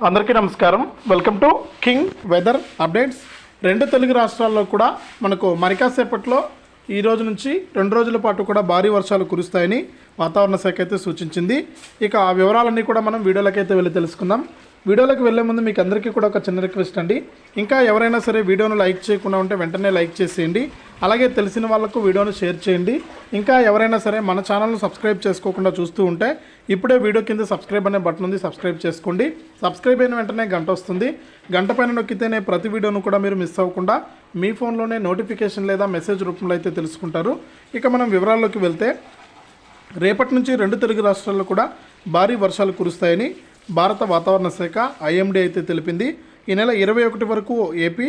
అందరికీ నమస్కారం. Welcome to king weather updates రెండు తెలుగు రాష్ట్రాల్లో కూడా మనకు మరికాసేపట్లో ఈ రోజు నుంచి రెండు రోజుల పాటు కూడా భారీ వర్షాలు కురుస్తాయని వాతావరణ శాఖ అయితే సూచించింది. ఇక ఆ వివరాలన్నీ కూడా మనం వీడియోలకైతే వెళ్ళి తెలుసుకుందాం. వీడియోలోకి వెళ్ళే ముందు మీకు అందరికీ కూడా ఒక చిన్న రిక్వెస్ట్ అండి. ఇంకా ఎవరైనా సరే వీడియోను లైక్ చేయకుండా ఉంటే వెంటనే లైక్ చేసేయండి. అలాగే తెలిసిన వాళ్ళకు వీడియోను షేర్ చేయండి. ఇంకా ఎవరైనా సరే మన ఛానల్ను సబ్స్క్రైబ్ చేసుకోకుండా చూస్తూ ఉంటే ఇప్పుడే వీడియో కింద సబ్స్క్రైబ్ అనే బటన్ ఉంది సబ్స్క్రైబ్ చేసుకోండి. సబ్స్క్రైబ్ అయిన వెంటనే గంట వస్తుంది. గంట పైన నొక్కితేనే ప్రతి వీడియోను కూడా మీరు మిస్ అవ్వకుండా మీ ఫోన్లోనే నోటిఫికేషన్ లేదా మెసేజ్ రూపంలో అయితే తెలుసుకుంటారు. ఇక మనం వివరాల్లోకి వెళ్తే రేపటి నుంచి రెండు తెలుగు రాష్ట్రాల్లో కూడా భారీ వర్షాలు కురుస్తాయని భారత వాతావరణ శాఖ ఐఎండీ అయితే తెలిపింది. ఈ నెల ఇరవై ఒకటి వరకు ఏపీ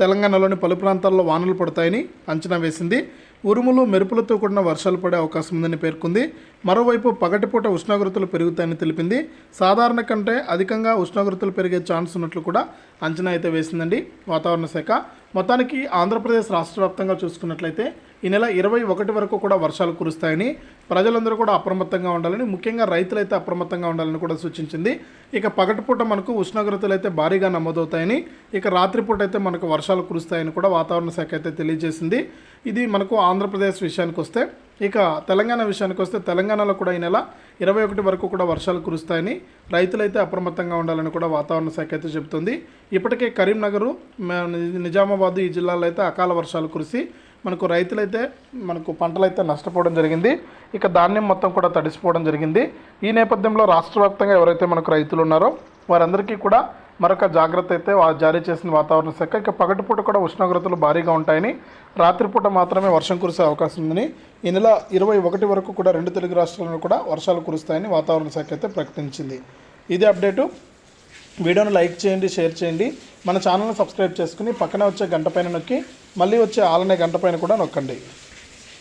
తెలంగాణలోని పలు ప్రాంతాల్లో వానలు పడతాయని అంచనా వేసింది. ఉరుములు మెరుపులతో కూడిన వర్షాలు పడే అవకాశం ఉందని పేర్కొంది. మరోవైపు పగటిపూట ఉష్ణోగ్రతలు పెరుగుతాయని తెలిపింది. సాధారణ కంటే అధికంగా ఉష్ణోగ్రతలు పెరిగే ఛాన్స్ ఉన్నట్లు కూడా అంచనా అయితే వేసిందండి వాతావరణ శాఖ. మొత్తానికి ఆంధ్రప్రదేశ్ రాష్ట్ర వ్యాప్తంగా చూసుకున్నట్లయితే ఈ నెల ఇరవై ఒకటి వరకు కూడా వర్షాలు కురుస్తాయని ప్రజలందరూ కూడా అప్రమత్తంగా ఉండాలని ముఖ్యంగా రైతులైతే అప్రమత్తంగా ఉండాలని కూడా సూచించింది. ఇక పగటిపూట మనకు ఉష్ణోగ్రతలు అయితే భారీగా నమోదవుతాయని ఇక రాత్రిపూట అయితే మనకు వర్షాలు కురుస్తాయని కూడా వాతావరణ శాఖ అయితే తెలియజేసింది. ఇది మనకు ఆంధ్రప్రదేశ్ విషయానికి వస్తే ఇక తెలంగాణ విషయానికి వస్తే తెలంగాణలో కూడా ఈ నెల ఇరవై ఒకటి వరకు కూడా వర్షాలు కురుస్తాయని రైతులైతే అప్రమత్తంగా ఉండాలని కూడా వాతావరణ శాఖ అయితే చెబుతుంది. ఇప్పటికే కరీంనగర్ నిజామాబాద్ ఈ జిల్లాలో అయితే అకాల వర్షాలు కురిసి మనకు రైతులైతే మనకు పంటలైతే నష్టపోవడం జరిగింది. ఇక ధాన్యం మొత్తం కూడా తడిసిపోవడం జరిగింది. ఈ నేపథ్యంలో రాష్ట్ర వ్యాప్తంగా ఎవరైతే మనకు రైతులు ఉన్నారో వారందరికీ కూడా మరొక జాగ్రత్త అయితే జారీ చేసిన వాతావరణ శాఖ. ఇక పగటిపూట కూడా ఉష్ణోగ్రతలు భారీగా ఉంటాయని రాత్రిపూట మాత్రమే వర్షం కురిసే అవకాశం ఉందని ఈ నెల ఇరవై ఒకటి వరకు కూడా రెండు తెలుగు రాష్ట్రాల్లో కూడా వర్షాలు కురుస్తాయని వాతావరణ శాఖ అయితే ప్రకటించింది. ఇది అప్డేటు. వీడియోను లైక్ చేయండి షేర్ చేయండి. మన ఛానల్ని సబ్స్క్రైబ్ చేసుకుని పక్కనే వచ్చే గంట పైన నొక్కి మళ్ళీ వచ్చే ఆలనే గంట పైన కూడా నొక్కండి.